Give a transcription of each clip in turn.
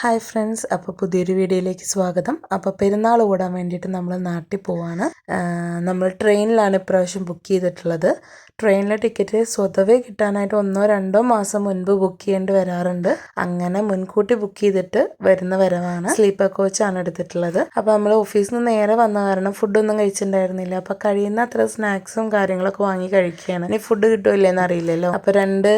Hi friends അപ്പോൾ പുതിയൊരു വീഡിയോയിലേക്ക് സ്വാഗതം. അപ്പോൾ പെരുന്നാൾ ഓടാൻ വേണ്ടിയിട്ട് നമ്മൾ നാട്ടിൽ പോവാണ്. നമ്മൾ ട്രെയിനിലാണ് ഇപ്രാവശ്യം ബുക്ക് ചെയ്തിട്ടുള്ളത്. ട്രെയിനിലെ ടിക്കറ്റ് സ്വതവേ കിട്ടാനായിട്ട് ഒന്നോ രണ്ടോ മാസം മുൻപ് ബുക്ക് ചെയ്യേണ്ടി വരാറുണ്ട്. അങ്ങനെ മുൻകൂട്ടി ബുക്ക് ചെയ്തിട്ട് വരുന്ന വരവാണ്. സ്ലീപ്പർ കോച്ചാണ് എടുത്തിട്ടുള്ളത്. അപ്പോൾ നമ്മൾ ഓഫീസിൽ നിന്ന് നേരെ വന്ന കാരണം ഫുഡൊന്നും കഴിച്ചിട്ടുണ്ടായിരുന്നില്ല. അപ്പോൾ കഴിയുന്ന അത്ര സ്നാക്സും കാര്യങ്ങളൊക്കെ വാങ്ങി കഴിക്കുകയാണ്. ഇനി ഫുഡ് കിട്ടുമില്ലെന്ന് എന്നറിയില്ലല്ലോ അപ്പോൾ രണ്ട്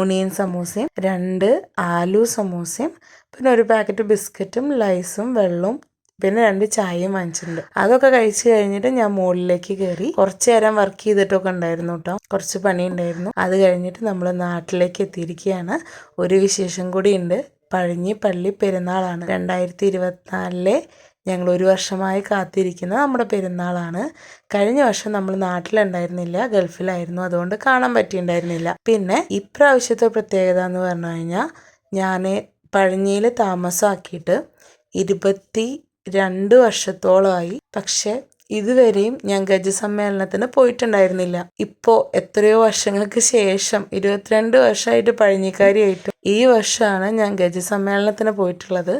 ഒണിയൻ സമൂസയും രണ്ട് ആലു സമൂസയും പിന്നെ ഒരു പാക്കറ്റ് ബിസ്ക്കറ്റും ലൈസും വെള്ളവും പിന്നെ രണ്ട് ചായയും വാങ്ങിച്ചിട്ടുണ്ട്. അതൊക്കെ കഴിച്ചു കഴിഞ്ഞിട്ട് ഞാൻ മുകളിലേക്ക് കയറി കുറച്ചു നേരം വർക്ക് ചെയ്തിട്ടൊക്കെ ഉണ്ടായിരുന്നു കേട്ടോ. കുറച്ച് പണി ഉണ്ടായിരുന്നു. അത് കഴിഞ്ഞിട്ട് നമ്മൾ നാട്ടിലേക്ക് എത്തിയിരിക്കുകയാണ്. ഒരു വിശേഷം കൂടി ഉണ്ട്. പഴഞ്ഞി പള്ളി പെരുന്നാളാണ്. രണ്ടായിരത്തി ഇരുപത്തിനാലിലെ ഞങ്ങൾ ഒരു വർഷമായി കാത്തിരിക്കുന്ന നമ്മുടെ പെരുന്നാളാണ്. കഴിഞ്ഞ വർഷം നമ്മൾ നാട്ടിലുണ്ടായിരുന്നില്ല. ഗൾഫിലായിരുന്നു. അതുകൊണ്ട് കാണാൻ പറ്റിയിട്ടുണ്ടായിരുന്നില്ല. പിന്നെ ഇപ്രാവശ്യത്തെ പ്രത്യേകത എന്ന് പറഞ്ഞു കഴിഞ്ഞാൽ ഞാൻ പഴഞ്ഞിയിൽ താമസമാക്കിയിട്ട് ഇരുപത്തി രണ്ട് വർഷത്തോളമായി. പക്ഷെ ഇതുവരെയും ഞാൻ ഗജസമ്മേളനത്തിന് പോയിട്ടുണ്ടായിരുന്നില്ല. ഇപ്പോൾ എത്രയോ വർഷങ്ങൾക്ക് ശേഷം ഇരുപത്തിരണ്ട് വർഷമായിട്ട് പഴഞ്ഞിക്കാരിയായിട്ടും ഈ വർഷമാണ് ഞാൻ ഗജസമ്മേളനത്തിന് പോയിട്ടുള്ളത്.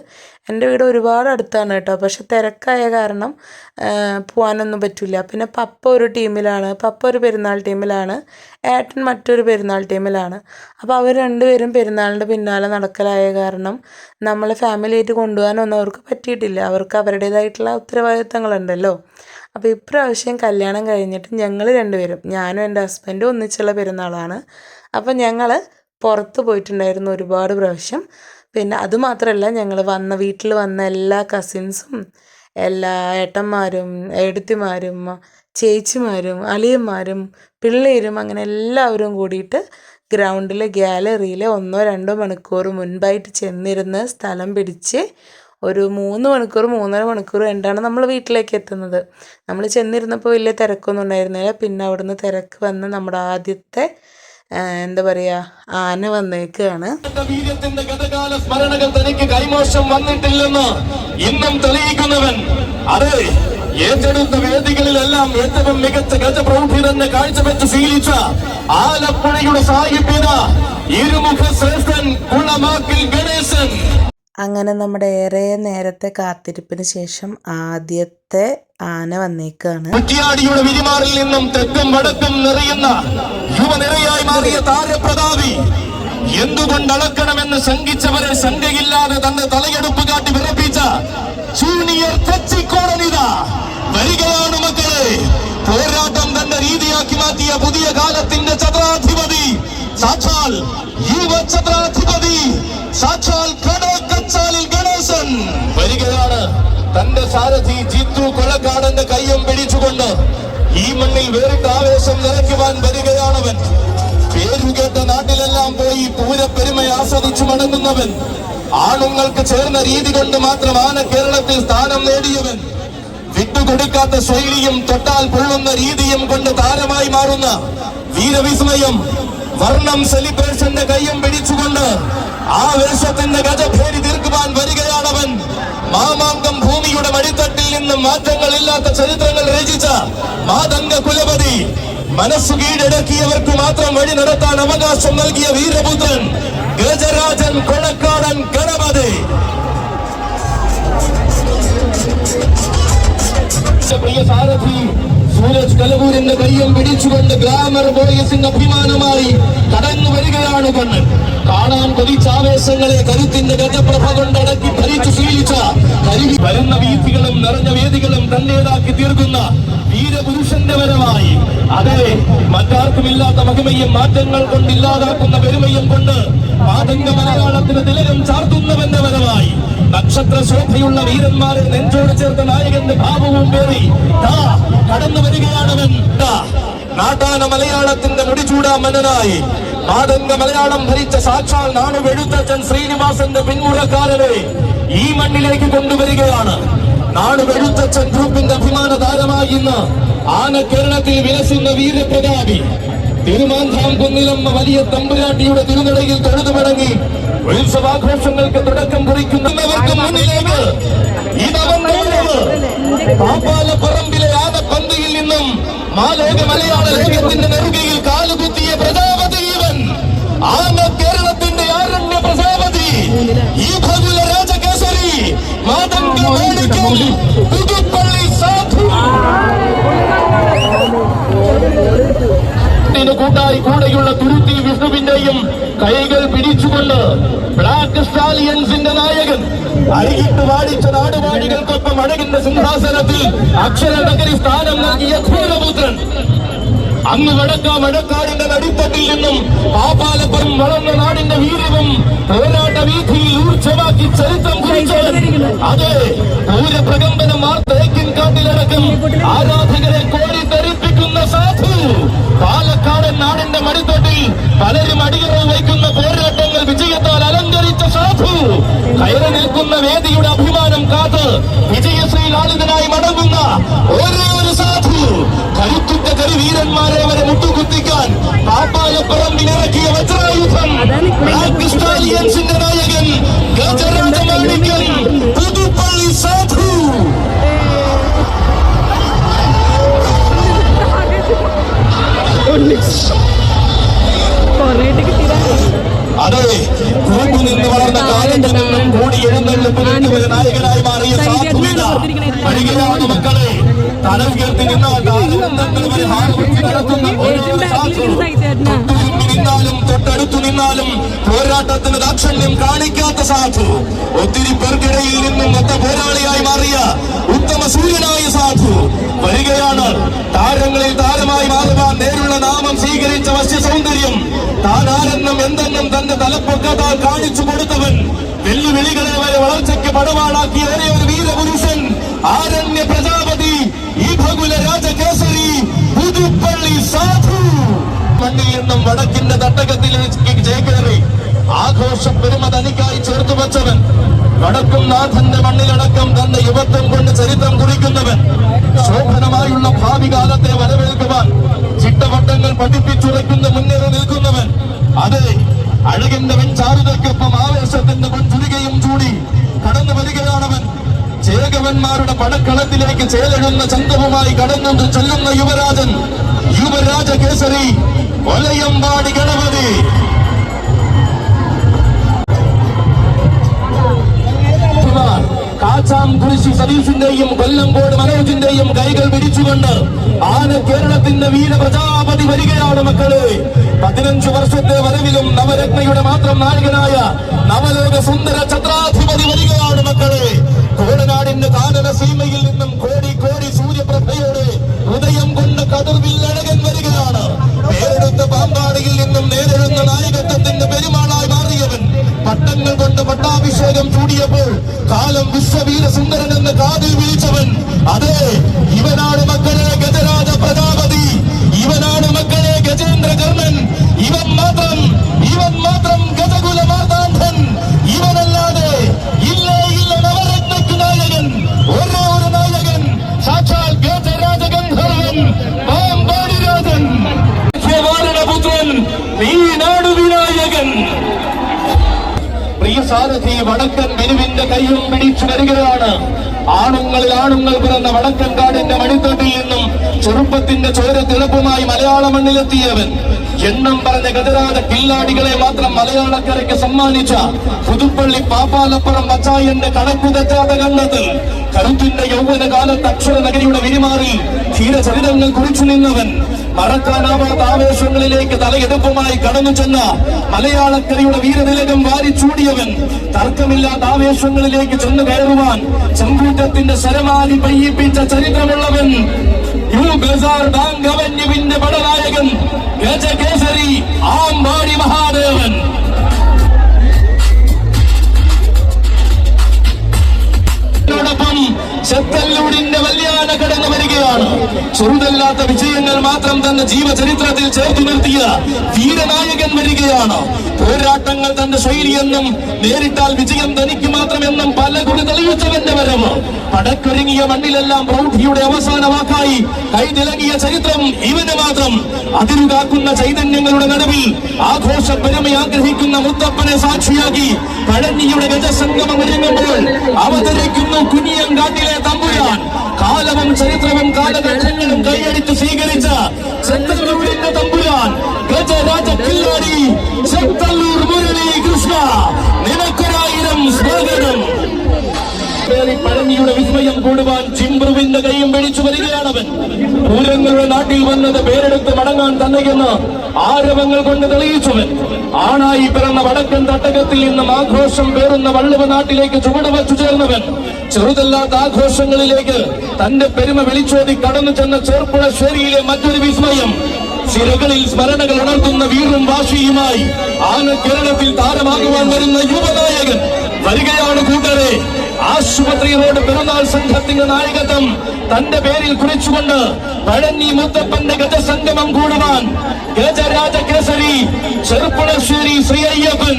എന്റെ വീട് ഒരുപാട് അടുത്താണ് കേട്ടോ. പക്ഷെ തിരക്കായ കാരണം പോകാനൊന്നും പറ്റില്ല പിന്നെ പപ്പ ഒരു ടീമിലാണ്. പപ്പ ഒരു പെരുന്നാൾ ടീമിലാണ്. ഏട്ടൻ മറ്റൊരു പെരുന്നാൾ ടീമിലാണ്. അപ്പോൾ അവർ രണ്ടുപേരും പെരുന്നാളിന്റെ പിന്നാലെ നടക്കലായ കാരണം നമ്മൾ ഫാമിലിയായിട്ട് കൊണ്ടുപോകാനൊന്നും അവർക്ക് പറ്റിയിട്ടില്ല. അവർക്ക് അവരുടേതായിട്ടുള്ള ഉത്തരവാദിത്തങ്ങളുണ്ടല്ലോ. അപ്പോൾ ഇപ്രാവശ്യം കല്യാണം കഴിഞ്ഞിട്ട് ഞങ്ങൾ രണ്ടുപേരും ഞാനും എന്റെ ഹസ്ബൻഡും ഒന്നിച്ചുള്ള പെരുന്നാളാണ്. അപ്പോൾ ഞങ്ങൾ പുറത്ത് പോയിട്ടുണ്ടായിരുന്നു ഒരുപാട് പ്രാവശ്യം. പിന്നെ അതുമാത്രമല്ല ഞങ്ങൾ വന്ന വീട്ടിൽ വന്ന എല്ലാ കസിൻസും എല്ലാ ഏട്ടന്മാരും ഏടത്തിമാരും ചേച്ചിമാരും അളിയന്മാരും പിള്ളേരും അങ്ങനെ എല്ലാവരും കൂടിയിട്ട് ഗ്രൗണ്ടിലെ ഗ്യാലറിയിൽ ഒന്നോ രണ്ടോ മണിക്കൂർ മുൻപായിട്ട് ചെന്നിരുന്ന് സ്ഥലം പിടിച്ച് ഒരു മൂന്ന് മണിക്കൂർ മൂന്നര മണിക്കൂർ കണ്ടാണ് നമ്മൾ വീട്ടിലേക്ക് എത്തുന്നത്. നമ്മൾ ചെന്നിരുന്നപ്പോൾ വലിയ തിരക്കൊന്നും ഉണ്ടായിരുന്നില്ല. പിന്നെ അവിടുന്ന് തിരക്ക് വന്ന് നമ്മുടെ ആദ്യത്തെ എന്താ പറയുക ആന വന്നേക്കാണ്. സ്മരണകൾ തനിക്ക് കൈമോശം വന്നിട്ടില്ലെന്ന് ഇന്നും തെളിയിക്കുന്നവൻ. അത് ഏറ്റെടുത്ത വേദികളിലെല്ലാം ഏറ്റവും മികച്ച ഗജപ്രൗഢി തന്നെ കാഴ്ചവെച്ച് ശീലിച്ച ആലപ്പുഴയുടെ സാഹിത്യത ഇരുമുഖ ശ്രേഷ്ഠൻ കുളമാക്കിൽ ഗണേശൻ. അങ്ങനെ നമ്മുടെ ഏറെ നേരത്തെ കാത്തിരിപ്പിന് ശേഷം ആദ്യത്തെ ആന വന്നേക്കാണ്. കുറ്റിയാടിയുടെ വിരിമാറിൽ നിന്നും തെക്കും വടക്കും നിറയുന്ന യുവനിരയായി മാറിയ താരപ്രതാപി. എന്തുകൊണ്ട് അളക്കണമെന്ന് ശങ്കിച്ചവരെ ശങ്കയില്ലാതെ തന്റെ തലയെടുപ്പ് കാട്ടി വിറപ്പിച്ച ജൂനിയർ കൊച്ചിക്കോടനിത വരികയാണ് മക്കളെ. പോരാട്ടം തന്റെ രീതിയാക്കി മാറ്റിയ പുതിയ കാലത്തിന്റെ ചതുരാധിപതി. സാക്ഷാൽ യുവ ചതുരാധിപതി. സാക്ഷാൽ കടക്കച്ചാലിൽ ഗണേശൻ. വരികയാണ് തന്റെ സാരഥി ജിത്തു കൊലക്കാടന്റെ കയ്യും പിടിച്ചുകൊണ്ട് ഈ മണ്ണിൽ വേറിട്ട ആവേശം നിറയ്ക്കുവാൻ വരികയാണവൻ. പേരുകേട്ട നാട്ടിലെല്ലാം പോയി പൂരപ്പെരുമ ആസ്വദിച്ചു മടങ്ങുന്നവൻ. ആണുങ്ങൾക്ക് ചേർന്ന രീതി കൊണ്ട് മാത്രമാണ് കേരളത്തിൽ സ്ഥാനം നേടിയവൻ. വിട്ടുകൊടുക്കാത്ത ശൈലിയും തൊട്ടാൽ പൊള്ളുന്ന രീതിയും കൊണ്ട് താരമായി മാറുന്ന വീരവിസ്മയം വർണം സെലിബ്രേഷന്റെ കയ്യും പിടിച്ചുകൊണ്ട് ആ വേഷത്തിന്റെ ഗജഭേരി തീർക്കുവാൻ വരികയാണവൻ. മാമാങ്കം ഭൂമിയുടെ മടിത്തട്ടിൽ നിന്നും മാറ്റങ്ങളില്ലാത്ത ചരിത്രങ്ങൾ രചിച്ച മാതംഗ കുലപതി മനസ്സു കീഴടക്കിയവർക്ക് മാത്രം വഴി നടത്താൻ അവകാശം നൽകിയ വീരപുത്രൻ ഗജരാജൻ കൊളക്കാടൻ ഗണപതി. പ്രിയ സാരഥി സൂരജ് കലവൂരിന്റെ കയ്യം പിടിച്ചുകൊണ്ട് ഗ്ലാമർ ബോയ്സിന്റെ അഭിമാനമായി കടന്നു വരികയാണ് കണ്ണൻ കാണാൻ കൊതിച്ചാവേശങ്ങളെ കരുത്തിന്റെ ഗജപ്രഭ കൊണ്ടടക്കി ഭരിച്ചു ശീലിച്ച വരുന്ന വീഥികളും നിറഞ്ഞ വേദികളും തന്റേതാക്കി തീർക്കുന്ന വീരപുരുഷന്റെ വരവായി. അതെ മറ്റാർക്കുമില്ലാത്ത മഹിമയും മാറ്റങ്ങൾ കൊണ്ട് ഇല്ലാതാക്കുന്ന പെരുമയും കൊണ്ട് മാതംഗ മലയാളത്തിന് തിലകം ചാർത്തുന്നവന്റെ വരവായി. നക്ഷത്ര ശോഭയുള്ള വീരന്മാരെ നെഞ്ചോട് ചേർത്ത നായകന്റെ ഭാവവും പേറി. കടന്നു വരികയാണവൻ. നാട്ടാന മലയാളത്തിന്റെ മുടിചൂടാ മനനായി. മാതംഗ മലയാളം ഭരിച്ച സാക്ഷാൽ നാണു എഴുത്തച്ഛൻ ശ്രീനിവാസന്റെ പിന്മുറക്കാരനെ ഈ മണ്ണിലേക്ക് കൊണ്ടുവരികയാണ്. നാണുവെഴുത്തച്ഛൻ ഗ്രൂപ്പിന്റെ അഭിമാന താരമായി ഇന്ന് ആന കേരളത്തിൽ വിലസുന്ന വീരപ്രതാപി. തിരുമാന്ധാം കുന്നിലമ്മ വലിയ തമ്പുരാട്ടിയുടെ തിരുനടയിൽ തൊഴുതുമടങ്ങി ഉത്സവാഘോഷങ്ങൾക്ക് തുടക്കം കുറിക്കുന്നവർക്ക് മുന്നിലേക്ക് സിംഹാസനത്തിൽ അക്ഷരടകരി സ്ഥാനം നൽകിയ ഘോരപുത്രൻ. അന്ന് വടക്ക വടക്കാടിന്റെ നടിത്തട്ടിൽ നിന്നും പാപാലപ്പുറം വളർന്ന നാടിന്റെ വീര്യവും പോരാട്ട വീഥിയിൽ ഊർജമാക്കി ചരിത്രം കുറിച്ചവൻ. അതെ പൂരപ്രകമ്പനം തേക്കിൻ കാട്ടിലടക്കം ആരാധകരെ കോരിത്തെറിപ്പിക്കുന്ന സാധു. പാലക്കാടൻ നാടിന്റെ മടിത്തട്ടിൽ പലരും അടിയറവ് വയ്ക്കുന്ന പോരാട്ടങ്ങൾ വിജയത്താൽ അലങ്കരിച്ച സാധു. കയറി നിൽക്കുന്ന വേദിയുടെ അഭിമാനം കാത്ത് വിജയശ്രീ ലാളിതനായി മടങ്ങുന്ന ഒരേ ഒരു സാധു. കരുത്തുറ്റ കരുവീരന്മാരെ അവരെ എഴുന്നള്ളിപ്പിന് നായകനായി മാറിയ സാധുവിത വരികയാണ് മക്കളെ തല ഉയർത്തി നിന്നാലും തൊട്ടടുത്തു നിന്നാലും പോരാട്ടത്തിന് ദാക്ഷണ്യം കാണിക്കാത്ത സാധു ഒത്തിരി പേർക്കിടയിൽ നിന്നും ഒത്ത പോരാളിയായി മാറിയ ഉത്തമ സൂര്യനായ സാധു വരികയാണ് താരങ്ങളിൽ താരമായി മാറുവാൻ നേരുള്ള നാമം സ്വീകരിച്ച വശ്യ സൗന്ദര്യം താൻ എന്തെന്നും തന്റെ തലപ്പൊക്കത്താൽ കാണിച്ചു കൊടുത്തവൻ വരെ വളർച്ചയ്ക്ക് പടവാളാക്കിയ ഒരേ ഒരു വീരപുരുഷൻ ആരണ്യ പ്രജാപതി ഈ രാജകേസരി പുതുപ്പള്ളി സാധു. മണ്ണിൽ നിന്നും വടക്കിന്റെ തട്ടകത്തിലേക്ക് ചേക്കേറി ആഘോഷ പെരുമ തനിക്കായി ചേർത്തു വച്ചവൻ. വടക്കും നാഥന്റെ മണ്ണിലടക്കം തന്റെ യുവത്വം കൊണ്ട് ചരിത്രം കുറിക്കുന്നവൻ. ശോഭനമായുള്ള ഭാവി കാലത്തെ വരവേൽക്കുവാൻ ചിട്ടവട്ടങ്ങൾ പഠിപ്പിച്ചുറയ്ക്കുന്ന മുന്നേറി നിൽക്കുന്നവൻ. അതെ അഴകിന്റെ വെഞ്ചാറുകൾക്കൊപ്പം ആവേശത്തിന്റെ മുൻചുരികയും ചൂടി കടന്നു വരികയാണവൻ. ചേകവന്മാരുടെ പടക്കളത്തിലേക്ക് ചേലഴുന്ന ചന്തവുമായി കടന്നു ചെല്ലുന്ന യുവരാജൻ. യുവരാജ കേസരി ഒലയമ്പാടി ഗണപതി. സതീഷിന്റെയും കൊല്ലംകോട് മനോജിന്റെയും കൈകൾ പിടിച്ചുകൊണ്ട് ആന കേരളത്തിന്റെ വീര പ്രജാപതി വരികയാണ് മക്കളെ. പതിനഞ്ചു വർഷത്തെ വരവിലും നവരത്നയുടെ മാത്രം നായകനായ നവലോക സുന്ദര ഛത്രാധിപതി വരികയാണ് മക്കളെ. കോടനാടിന്റെ കാനന സീമയിൽ നിന്നും കോടി കോടി സൂര്യപ്രഭയോടെ ഉദയം കൊണ്ട് കതിർവില്ലഴകൻ വരികയാണ്. പേരെടുത്ത പാമ്പാടിയിൽ നിന്നും നേരിടുന്ന നായകത്വത്തിന്റെ പെരുമാളായി പട്ടങ്ങൾ കൊണ്ട് പട്ടാഭിഷേകം ചൂടിയപ്പോൾ കാലം വിശ്വവീര സുന്ദരൻ എന്ന് കാതിൽ വിളിച്ചവൻ അതെ ഇവനാണ് മക്കളെ ഗജരാജ പ്രജാപതി. ഇവനാണ് മക്കളെ ഗജേന്ദ്ര കർണൻ ഇവൻ മാത്രം ഇവൻ മാത്രം ഗജകുല മാർത്താണ്ഡൻ. ഇവനല്ലാതെ ഇല്ലേ ഇല്ല നവരത്നക്ക് നായകൻ. ഒരേ ഒരു നായകൻ സാക്ഷാൽ ഗജരാജഗന്ധർവൻ പാമ്പാടി രാജൻ പുത്രൻ നീ നാടു സാരഥി വടക്കൻ ബിരുവിന്റെ കൈയും പിടിച്ചു വരികയാണ്. ആണുങ്ങളിൽ ആണുങ്ങൾ പിറന്ന വടക്കൻ കാടിന്റെ മണിത്തട്ടിൽ നിന്നും ചെറുപ്പത്തിന്റെ ചോര തിളപ്പുമായി മലയാള മണ്ണിലെത്തിയവൻ. എണ്ണം പറഞ്ഞ ഗതരാത കില്ലാടികളെ മാത്രം മലയാളക്കരയ്ക്ക് സമ്മാനിച്ച പുതുപ്പള്ളി പാപ്പാലപ്പുറം മച്ചായന്റെ കണക്കു തെറ്റാത്ത കണ്ടെത്തൽ. കരുത്തിന്റെ യൗവന കാലത്ത് അക്ഷര നഗരിയുടെ വിരിമാറി ധീരചരിതങ്ങൾ കുറിച്ചു നിന്നവൻ മറക്കാനാവാത്ത ആവേശങ്ങളിലേക്ക് തലയെടുപ്പുമായി കടന്നു ചെന്ന മലയാളക്കരയുടെ വീരതിലകം വാരി ചൂടിയവൻ തർക്കമില്ലാത്ത ആവേശങ്ങളിലേക്ക് ചെന്ന് കയറുവാൻ ചങ്കൂറ്റത്തിന്റെ ശരമാലി പയ്യിപ്പിച്ച ചരിത്രമുള്ളവൻ ബാങ്ക് അവന്യുവിന്റെ പടനായകൻ ഗജകേസരി ആമ്പാടി മഹാദേവൻ. ോടൊപ്പം ചെത്തല്ലൂരിന്റെ വല്യാന കടന്നു വരികയാണ്. ചെറുതല്ലാത്ത വിജയങ്ങൾ മാത്രം തന്റെ ജീവചരിത്രത്തിൽ ചേർത്തു നിർത്തിയ വീരനായകൻ വരികയാണ്. പോരാട്ടങ്ങൾ തന്റെ ശൈലിയെന്നും നേരിട്ടാൽ വിജയം തനിക്ക് മാത്രമെന്നും പല കുടി തെളിയിച്ചവന്റെ വരവ്. പടക്കൊരുങ്ങിയ മണ്ണിലെല്ലാം പ്രൗഢിയുടെ അവസാന വാക്കായി കൈതിളങ്ങിയ ചരിത്രം ഇവന് മാത്രം. അതിരുകാക്കുന്ന ചൈതന്യങ്ങളുടെ നടുവിൽ ആഘോഷ പരമ ആഗ്രഹിക്കുന്ന മുത്തപ്പനെ സാക്ഷിയാക്കി പഴഞ്ഞിയുടെ ഗജസംഗമം ഒരുങ്ങുമ്പോൾ അവതരിക്കുന്നു കുനിയങ്കാട്ടിലെ തമ്പുരാൻ. കാലവും ചരിത്രവും കാലഘട്ടങ്ങളും കൈയടിച്ച് സ്വീകരിച്ച ചെത്തല്ലൂരിന്റെ തമ്പുരാൻ. ഗജരാജ കില്ലാടി ചെത്തല്ലൂർ മുരളി കൃഷ്ണ. നിനക്കൊരായിരം സ്വാഗതം. പേറി പഴനിയുടെ വിസ്മയം കൂടുവാൻ ചിമ്പ്രുവിന്റെ കൈയും പിടിച്ചു വരികയാണവൻ. പൂരങ്ങളുടെ നാട്ടിൽ വന്നത് പേരെടുത്ത് മടങ്ങാൻ തന്നെയെന്ന് ആരവങ്ങൾ കൊണ്ട് തെളിയിച്ചവൻ. ആണായി പിറന്ന വടക്കൻ തട്ടകത്തിൽ നിന്നും ആഘോഷം പേറുന്ന വള്ളുവ നാട്ടിലേക്ക് ചുവടുവച്ചു ചേർന്നവൻ. ചെറുതല്ലാത്ത ആഘോഷങ്ങളിലേക്ക് തന്റെ പെരുമ വിളിച്ചോതി കടന്നു ചെന്ന ചെർപ്പുഴശ്ശേരിയിലെ മറ്റൊരു വിസ്മയം. ചിരകളിൽ സ്മരണകൾ ഉണർത്തുന്ന വീറും വാശിയുമായി ആന കേരളത്തിൽ താരമാകുവാൻ വരുന്ന യുവനായകൻ. വരികയാണ് കൂട്ടരെ. ആശുപത്രി റോഡ് പെരുന്നാൾ സംഘത്തിന്റെ നായകത്വം തന്റെ പേരിൽ കുറിച്ചുകൊണ്ട് പഴഞ്ഞി മുത്തപ്പന്റെ ഗജസംഗമം കൂടുവാൻ ഗജരാജ കേസരി ചെറുപ്പുളശ്ശേരി ശ്രീ അയ്യപ്പൻ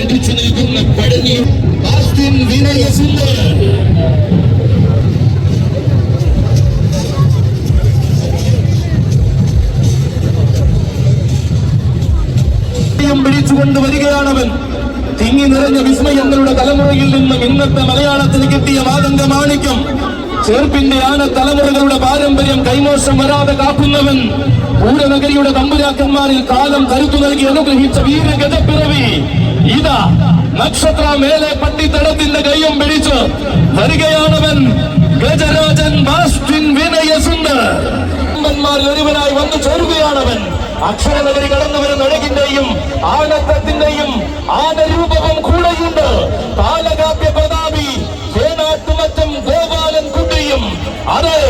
രചിച്ചു നിൽക്കുന്ന പഴഞ്ഞി വിനയസുന്ദർ. വിസ്മയം വിളിച്ചുകൊണ്ട് വരികയാണവൻ. തിങ്ങി നിറഞ്ഞ വിസ്മയങ്ങളുടെ തലമുറയിൽ നിന്നും ഇന്നത്തെ മലയാളത്തിന് കിട്ടിയ മാതംഗ മാണിക്യം. ചേർപ്പിന്റെ ആന തലമുറകളുടെ പാരമ്പര്യം കൈമോശം വരാതെ കാക്കുന്നവൻ. പൂരനഗരിയുടെ തമ്പുരാക്കന്മാരിൽ കാലം കരുത്തു നൽകി അനുഗ്രഹിച്ച വീരഗജപ്പിറവി ഇതാ നക്ഷത്ര മേലെ പട്ടിത്തടത്തിന്റെ കയ്യും പിടിച്ച് വരികയാണവൻ ഗജരാജൻ ബാസ്റ്റിൻ വിനയസുന്ദർ. ാരിൽ ഒരുവനായി വന്നു ചേരുകയാണവൻ. അക്ഷരനഗരി കടന്നു വരുന്ന അഴകിന്റെയും ആനത്തത്തിന്റെയും ആനരൂപവും കൂടെയുണ്ട്. കാലകാപ്യ പ്രതാപി വേണാട്ടുമറ്റം ഗോപാലൻ കുട്ടിയും. അതെ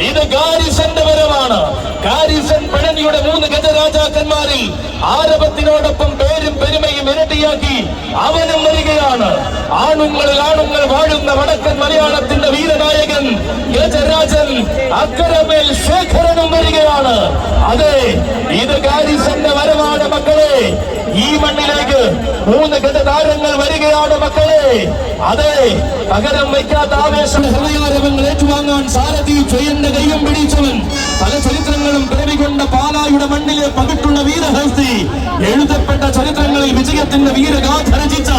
ഇത് ഗാരിസന്റെ വരവാണ്. ഗാരിസൻ പഴനിയുടെ മൂന്ന് ഗജരാജാക്കന്മാരിൽ ആരവത്തിനോടൊപ്പം പേരും പെരുമയും അവനും വരികയാണ്. ആണുങ്ങളിൽ ആണുങ്ങൾ വാഴുന്ന വടക്കൻ മലയാളത്തിന്റെ വീരനായകൻ ഗജരാജൻ അക്കരമേൽ ശേഖരനും വരികയാണ്. അതെ ഇത് ഗാരിസന്റെ വരവാണ് മക്കളെ. ഈ മണ്ണിലേക്ക് മൂന്ന് ഗജതാരങ്ങൾ വരികയാണ് മക്കളെ. അതെ പകരം വയ്ക്കാത്ത ആവേശം ഹൃദയാരവങ്ങൾ ഏറ്റുവാങ്ങാൻ സാരഥി സ്വയന്റെ കയ്യും പിടിച്ചവൻ. പല ചരിത്രങ്ങളും പിറവികൊണ്ട പാലായുടെ മണ്ണിലെ പകിട്ടുള്ള വീരഹസ്തി ചരിത്രങ്ങളിൽ വിജയത്തിന്റെ വീരഗാഥ രചിച്ച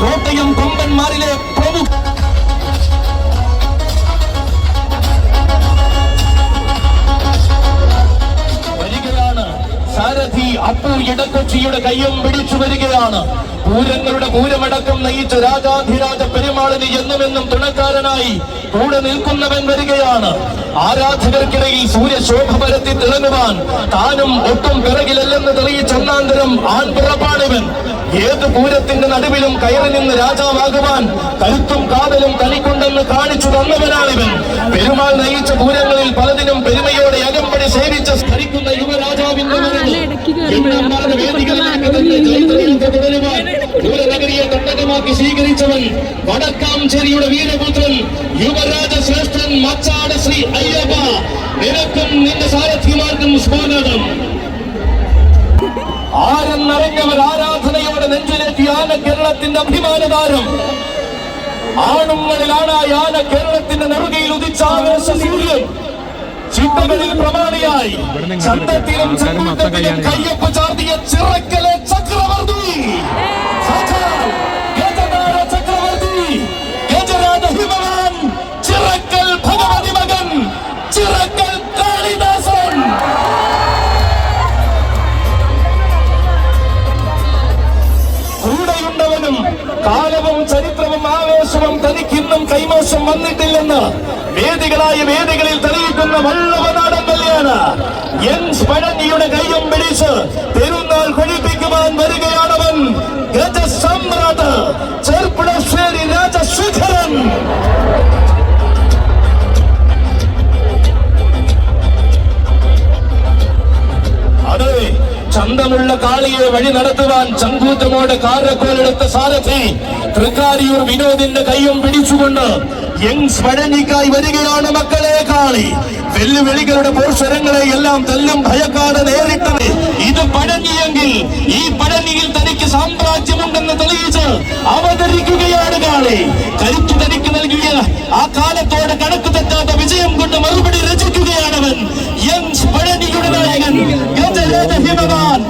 കോട്ടയം കൊമ്പന്മാരിലെ പ്രമുഖ സാരഥി അപ്പു ഇടക്കൊച്ചിയുടെ കയ്യും പിടിച്ചു വരികയാണ്. പൂരങ്ങളുടെ പൂരമടക്കം നയിച്ച രാജാധിരാജ പെരുമാളിന് എന്നുമെന്നും തുണക്കാരനായി കൂടെ നിൽക്കുന്നവൻ വരികയാണ്. ആരാധകർക്കിടയിൽ സൂര്യശോഭ പരത്തി തിളങ്ങുവാൻ താനും ഒട്ടും പിറകിലല്ലെന്ന് തെളിയിച്ച ഒന്നാന്തരം ആൺപിറപ്പാണിവൻ ഏത് പൂരത്തിന്റെ നടുവിലും കയറി നിന്ന് രാജാവാകുവാൻ കരുത്തും കാതലും തനിക്കുണ്ടെന്ന് കാണിച്ചു തന്നവനാണിവൻ. പെരുമാൾ നയിച്ച പൂരങ്ങളിൽ പലതിനും പെരുമയോടെ അകമ്പടി സേവിച്ച് സ്മരിക്കുന്ന യുവരാജാവിന്റെ വേദികളിലേക്ക് തന്നെ തുടരുവാൻ തട്ടകമാക്കി സ്വീകരിച്ചവൻ വടക്കാംചേരിയുടെ വീരപുത്രൻ യുവരാജ ശ്രേഷ്ഠൻ മച്ചാട് ശ്രീ അയ്യപ്പ. നിനക്കും നിന്റെ സാരഥിമാർക്കും സ്വാഗതം. ആരെന്നറിഞ്ഞവർ ആരാധനയോടെ നെഞ്ചിലേക്ക് ആന കേരളത്തിന്റെ അഭിമാനതാരം. ആണുങ്ങളിലാണ് ആന കേരളത്തിന്റെ നെറുകയിൽ ഉദിച്ച ആവേശ സൂര്യൻ. ചിന്തകളിൽ പ്രമാണിയായി. ചന്തത്തിലും ചങ്കൂറ്റത്തിലും കയ്യൊപ്പ് ചാർത്തിയ ചിറക്കലെ ചക്രവർത്തി. കാലവും ചരിത്രവും ആവേശവും തനിക്കിന്നും കൈമോശം വന്നിട്ടില്ലെന്ന് വേദികളായ വേദികളിൽ തെളിയിക്കുന്ന വള്ളവനാടൻ കല്യാണ. എൻ പഴനിയുടെ കൈയും പിടിച്ച് പെരുന്നാൾ കൊഴിപ്പിക്കുവാൻ വരികയാണവൻ. ഗജസമ്രാട്ട് ചെർപ്പുളശ്ശേരി രാജശേഖരൻ. ചന്തമുള്ള കാളിയെ വഴി നടത്തുവാൻ ചങ്കൂറ്റമോടെ കാരക്കോലെടുത്ത സാരഥി തൃക്കാരിയൂർ വിനോദിന്റെ കൈയും പിടിച്ചുകൊണ്ട് യങ് പഴഞ്ഞിക്കായി വരികയാണ് മക്കളെ കാളി. വെല്ലുവിളികളുടെ പോർശ്വരങ്ങളെ എല്ലാം തല്ലും ഭയക്കാതെ നേരിട്ടത് ഇത് പഴഞ്ഞിയെങ്കിൽ ഈ പഴഞ്ഞിയിൽ തനിക്ക് സാമ്രാജ്യമുണ്ടെന്ന് തെളിയിച്ച് അവതരിക്കുകയാണ് കാളി. കരുത്തു തനിക്ക് നൽകിയ ആ കാലത്തോടെ കണക്ക് തെറ്റാത്ത വിജയം കൊണ്ട് മറുപടി രചിക്കുകയാണവൻ യങ് പഴനിയുടെ നായകൻ. ഗജരാജ ഹിമവാൻ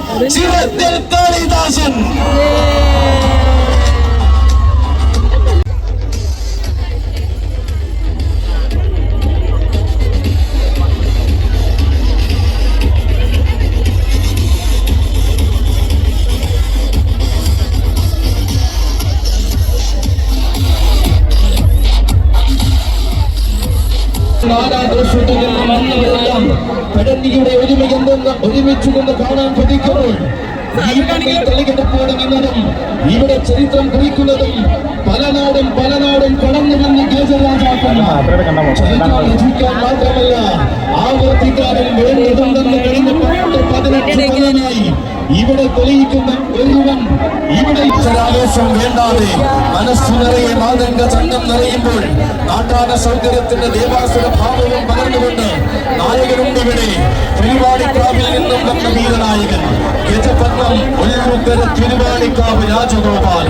നിന്ന് കാണാൻ കൊതിക്കുമ്പോൾ നിന്നതും ഇവിടെ ചരിത്രം കുറിക്കുന്നതും പല നാടും പല നാടും കടന്നു വന്ന് ഗജരാജാക്കന്മാർ. ചരിത്രം രചിക്കാൻ മാത്രമല്ല ആവർത്തിക്കാനും വേണ്ടതുണ്ടെന്ന് കഴിഞ്ഞ പതിനെട്ട് ഇവിടെ തെളിയിക്കുന്ന ഒരുവൻ ഇവിടെ ഇത്തരാവേശം വേണ്ടാതെ മനസ്സ് നിറയെ മാതംഗ ചന്തം നിറയുമ്പോൾ നാട്ടാന സൗകര്യത്തിന്റെ ദേവാസുര ഭാവവും പകർന്നുകൊണ്ട് നായകനുണ്ട് ഇവിടെ. തിരുവാടിക്കാവിൽ നിന്നും വന്ന വീരനായകൻ. ഗജപത്രം ഒല്ലൂക്കര തിരുവാടിക്കാവ് രാജഗോപാൽ.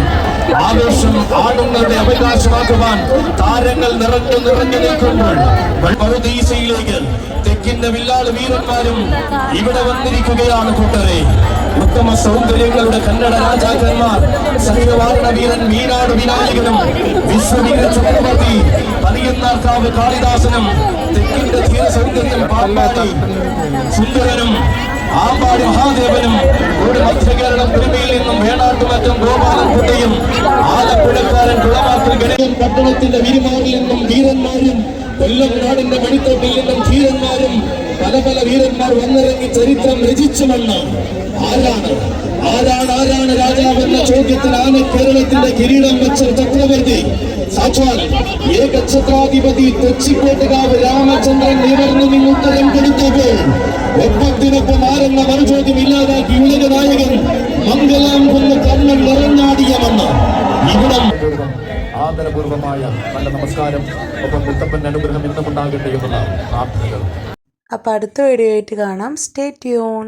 ആവേശം ആണുങ്ങളുടെ അവകാശമാക്കുവാൻ താരങ്ങൾ നിറഞ്ഞു നിറഞ്ഞു നിൽക്കുമ്പോൾ പറുദീസയിലേക്ക് തെക്കിന്റെ വില്ലാൾ വീരന്മാരും ഇവിടെ വന്നിരിക്കുകയാണ് കൂട്ടരെ. ഉത്തമ സൗന്ദര്യങ്ങളുടെ കന്നഡ രാജാക്കന്മാർ സഹിതവാരണ വീരൻ മീനാട് വിനായകനും വിശ്വവീര ചക്രവർത്തി പതിയന്നാർക്കാവ് കാളിദാസനും തെക്കിന്റെ ധീര സൗന്ദര്യം പാമ്പാടി സുന്ദരനും ആമ്പാടി മഹാദേവനും ഒരു മധ്യകേരളം പെരുമയിൽ നിന്നും വേണാട്ടുമറ്റം ഗോപാലൻകുട്ടിയും ആലപ്പുഴക്കാരൻ കുളമാക്കൽ ഗണേശൻ പട്ടണത്തിന്റെ വിരുമാറിൽ നിന്നും വീരന്മാരും കൊല്ലം നാടിന്റെ വെടിത്തോട്ടിൽ നിന്നും ധീരന്മാരും പല പല വീരന്മാർ വന്നിറങ്ങി ചരിത്രം രചിച്ചുമെന്ന് ആരാണ്? ആരാണ് ആരാണ് രാജാവ് എന്ന ചോദ്യത്തിന് ആണ് കേരളത്തിന്റെ കിരീടം വെച്ച ചക്രവർത്തി? സാക്ഷാൽ ഏകഛത്രാധിപതി തെച്ചിക്കോട്ടുകാവ് രാമചന്ദ്രൻ നിവർന്നു നിന്ന് ഉത്തരം കൊടുത്തപ്പോൾ ഒപ്പത്തിനൊപ്പം ആരെന്ന മറുചോദ്യം ഇല്ലാതാക്കി ഉലക നായകൻ മംഗലാം കൊന്ന് കണ്ണൻ നിറഞ്ഞാടിയമെന്ന് ഇവിടം ആദരപൂർവമായ നല്ല നമസ്കാരം ഒപ്പം മുത്തപ്പന്റെ അനുഗ്രഹം എന്നും ഉണ്ടാകട്ടെ എന്നുള്ള പ്രാർത്ഥനകൾ. അപ്പോൾ അടുത്ത വീഡിയോ ആയിട്ട് കാണാം. Stay tune